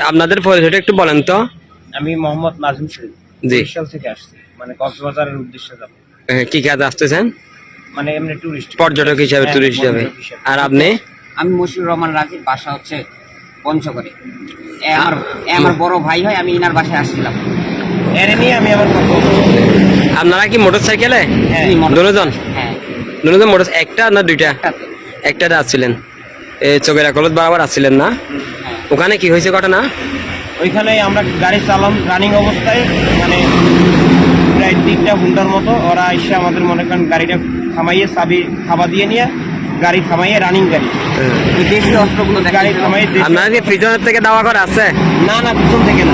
আপনাদের পরিচয়টা একটু বলেন তো। আমি মোহাম্মদ নাজিম শরীফ। জি। বরিশাল থেকে আসছি। মানে কক্সবাজারের উদ্দেশ্যে যাব। হ্যাঁ, কি কাজ আসতেছেন? মানে এমনি টুরিস্ট পর্যটক হিসাবে হ্যাঁ, টুরিস্ট হিসাবে। আর আপনি? আমি মশিউর রহমান রাজীব বাসা হচ্ছে পঞ্চগড়ে। এ আমার এ আমার বড় ভাই হয় আমি ইনার বাসায় আসছিলাম। এর নিয়ে আমি আমার কথা আপনারা কি মোটর সাইকেলে হ্যাঁ, দুজন? হ্যাঁ। দুজন মোটর একটা না দুইটা? একটাতে। একটাতে আসছিলেন। এই চোখের কলত বরাবর আসছিলেন না? হ্যাঁ ওখানে কি হয়েছে ঘটনা? ওইখানে আমরা গাড়ি চালাম রানিং অবস্থায় মানে প্রায় তিনটা ঘণ্টার মতো ওরা এসে আমাদের মনে করেন গাড়িটা থামাইয়ে চাবি থাবা দিয়ে নিয়ে গাড়ি থামাইয়ে রানিং গাড়ি। দেশি অস্ত্রগুলো গাড়ি থামাইয়ে দেশে- আপনার কি পিছনের থেকে দাওয়া করা আছে? না না পিছন থেকে না।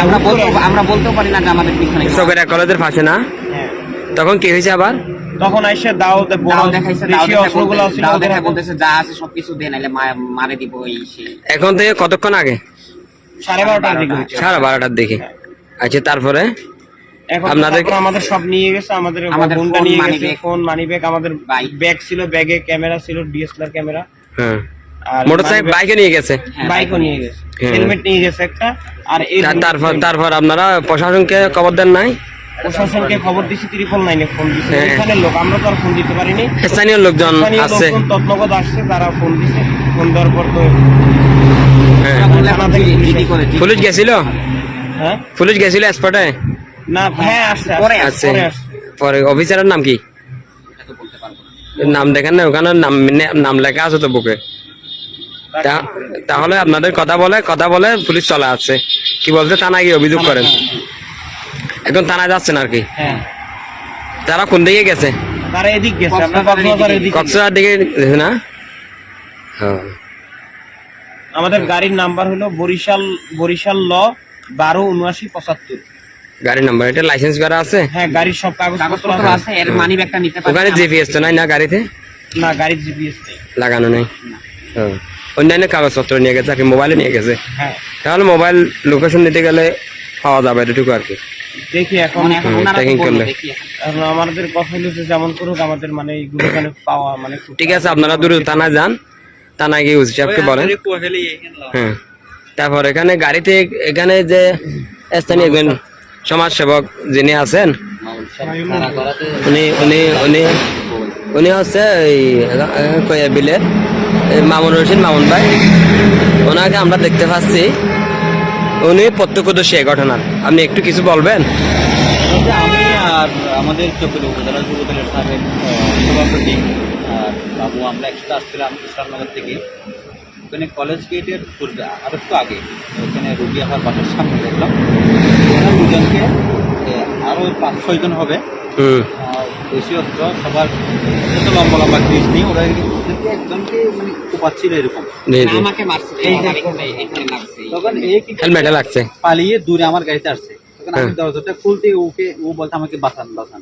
আমরা বলতে করে- আমরা বলতেও পারি না যে আমাদের পিছনে কলেজের পাশে না? হ্যাঁ। তখন কি হয়েছে আবার? তখন এসে দাও দে- বড় দাও দেখাইছে দাও দাও দেখায় বলতেছে যা আছে সবকিছু দে নাইলে মারে দিব এই এখন থেকে কতক্ষণ আগে? সাড়ে বারোটার দিকে হচ্ছে। সাড়ে বারোটার দিকে। আচ্ছা তারপরে? আপনাদের- আমাদের সব নিয়ে গেছে আমাদের আমাদের ফোনটা ফোন, নিয়ে গেছে ফোন মানি ব্যাগ আমাদের। ব্যাগ ছিল ব্যাগে ক্যামেরা ছিল ডিএসএলআর ক্যামেরা হ্যাঁ। আর মোটর সাইকেল বাইকে নিয়ে গেছে? হ্যাঁ, বাইকও নিয়ে গেছে। হ্যাঁ। হেলমেট নিয়ে গেছে একটা আর তারপর তারপর আপনারা প্রশাসনকে খবর দেন নাই? প্রশাসনকে খবর দিছি ত্রিপল নাইনে ফোন দিছে। হ্যাঁ। এখানে লোক আমরা তো আর ফোন দিতে পারিনি। স্থানীয় লোকজন আছে। তৎনগত আসছে তারা ফোন দিছে। ফোন দেওয়ার পর তো হ্যাঁ। পুলিশ গেছিল? হ্যাঁ? পুলিশ গেছিল না হ্যাঁ আসছে পরে আসছে, পরে অফিসারের নাম কি? এটা তো বলতে পারব না নাম দেখেন না ওখানে নাম নাম লেখা আছে তো বুকে। তা- তাহলে আপনাদের কথা বলে কথা বলে পুলিশ চলে আসছে। কি বলছে? তা নাকি অভিযোগ করেন। এখন থানায় যাচ্ছেন আর কি? হ্যাঁ। তারা কোন দিকে গেছে? তারা এদিক কক্সবাজার দিকে গেছে না? হ্যাঁ। আমাদের গাড়ির নাম্বার হলো বরিশাল বরিশাল ল বারো উনআশি পঁচাত্তর। গাড়ির নাম্বার এটা লাইসেন্স করা আছে? হ্যাঁ গাড়ির সব কাগজপত্র কাগজপত্র আছে। এর মানি ব্যাগটা নিতে পারি ওখানে। জিপিএস তো নাই না গাড়িতে? না গাড়ির জিপিএস নেই। লাগানো নেই? হ্যাঁ। অন্যান্য কাগজপত্র নিয়ে গেছে আর কি মোবাইলে নিয়ে গেছে। হ্যাঁ। তাহলে মোবাইল লোকেশন নিতে গেলে পাওয়া যাবে এটুকু আর কি। দেখি এখন এখন ওনারা তো checking দেখি। এখন। এখন আমাদের কথা হলো যে যেমন করুক আমাদের মানে এইগুলো পাওয়া মানে খুব ঠিক আছে আপনারা দূরে থানায় যান। থানায় গিয়ে উচিত সাহেবকে বলেন। হ্যাঁ। তারপর এখানে গাড়িতে এখানে যে স্থানীয় একজন সমাজসেবক যিনি আছেন উনি উনি উনি উনি হচ্ছে এই কয়া বিলের এই মামুন রশিদ মামুন ভাই। ওনাকে আমরা দেখতে পাচ্ছি। উনি প্রত্যক্ষদর্শী এই ঘটনার। আপনি একটু কিছু বলবেন? আমি আর আমাদের চোখের উপজেলা যুবদলের আহ, সভাপতি আর বাবু আমরা একসাথে আসছিলাম ইসলামনগর থেকে। ওখানে কলেজ গেটের পূর্বে আর একটু আগে ওখানে রুগী আমার বাসার সামনে দেখলাম। দুজনকে আহ, আরও পাঁচ ছয়জন হবে। দেশি অস্ত্র সবার লম্বা লম্বা ক্রিস নিয়ে ওরা একজনকে মানে কোপাচ্ছিল এরকম। হেলমেটে লাগছে। পালিয়ে দূরে আমার গাড়িতে আসছে। তখন আমি হ্যাঁ। দরজাটা খুলতে ওকে ও বলতে আমাকে বাঁচান বাঁচান।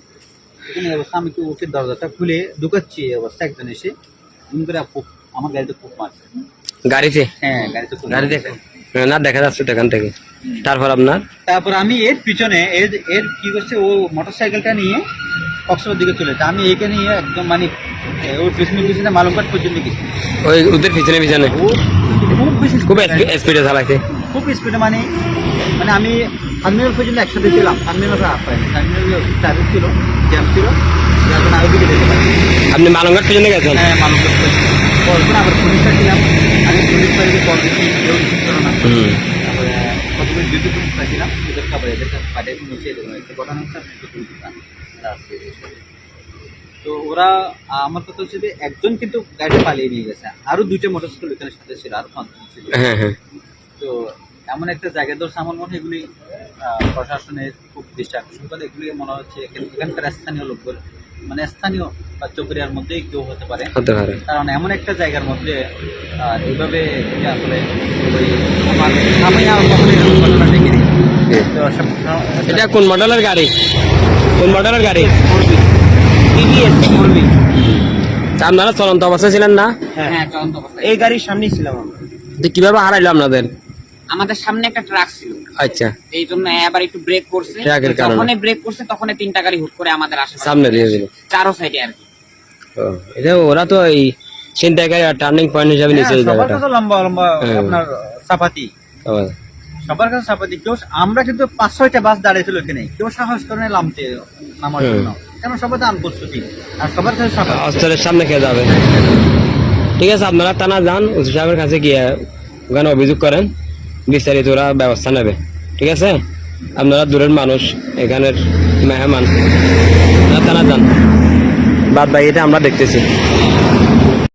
তখন অবস্থা আমি ওকে দরজাটা খুলে ঢুকাচ্ছি এই অবস্থা একজন এসে এমন করে আমার গাড়িতে খুব মারছে। গাড়িতে? হ্যাঁ গাড়িতে খুব গাড়ি মারছে। না দেখা যাচ্ছে এখান থেকে। তারপর আপনার? তারপর আমি এর পিছনে এর এর কি করছে ও মোটর সাইকেলটা নিয়ে কক্সবাজার দিকে চলে যায়। আমি একে নিয়ে একদম মানে ওর পিছনে পিছনে মালুমঘাট পর্যন্ত গেছি। ওই ওদের পিছনে পিছনে? খুব বেশি খুব স্পিডে চালাইছে খুব স্পিডে মানে মানে আমি টার্মিনাল পর্যন্ত একসাথে ছিলাম। টার্মিনাল টার্মিনাল ট্রাফিক ছিল জ্যাম ছিল। জন্য আগে দিকে যেতে পারি আপনি মালঙ্গার পিছনে গেছেন? হ্যাঁ মানুষ পরপর আবার পুলিশটা ছিলাম আমি পুলিশ কল দিচ্ছি কেউ রিসিভ করো না। ডিউটি পুলিশ এদের খাবার এদেরকে পাঠিয়ে নিচে ঘটনা হচ্ছে আমি। রাস্তায় এসে। তো ওরা আমার কথা হচ্ছে যে একজন কিন্তু গাড়ি পালিয়ে নিয়ে গেছে আরও দুইটা মোটরসাইকেল ওখানে সাথে ছিল আরও পাঁচজন ছিল হ্যাঁ হ্যাঁ তো এমন একটা জায়গা ধরছে আমার মনে হয় এগুলি আহ, প্রশাসনের খুব দৃষ্টি আকর্ষণ করে এগুলি মনে হচ্ছে এখান- এখানকার স্থানীয় লোকগুলো মানে স্থানীয় বা চকরিয়ার মধ্যেই কেউ হতে পারে। কারণ এমন একটা জায়গার মধ্যে আর এইভাবে এটা আসলে ওই আমার আমি আর কখনো এরকম ঘটনা দেখিনি এটা কোন মডেলের গাড়ি? কোন মডেলের গাড়ি? টিভিএস আপনারা চলন্ত অবস্থায় ছিলেন না? হ্যাঁ হ্যাঁ চলন্ত অবস্থায়। এই গাড়ির সামনেই ছিলাম আমরা। কীভাবে হারাইলো আপনাদের? আমাদের সামনে একটা ট্রাক ছিল। আচ্ছা। এই জন্য আবার একটু ব্রেক করছে। ট্রাকের কারণে। যখনই ব্রেক করছে তখনই তিনটা গাড়ি হুট করে আমাদের আসে সামনে দিয়ে দিল। চারো সাইডে আর কি। ও, এটা ওরা তো এই ছিনতাইকারী আর টার্নিং পয়েন্ট হিসাবে হ্যাঁ, সবার জায়গাটা তো লম্বা লম্বা হ্যাঁ। আপনার চাপাতি। সবার। কাছে চাপাতি। কেউ আমরা কিন্তু পাঁচ ছয়টা বাস দাঁড়িয়েছিল এখানে। কেউ সাহস করে নামতে নামার জন্য। কেন? সবাই তো প্রস্তুতি আর সবার কাছে চাপাতি। সামনে খেয়ে যাবে। ঠিক আছে আপনারা থানা যান ওসি সাহেবের কাছে গিয়ে ওখানে অভিযোগ করেন। বিস্তারিত ওরা ব্যবস্থা নেবে। ঠিক আছে? আপনারা দূরের মানুষ, এখানের মেহমান। বাদ বাকিটা আমরা দেখতেছি।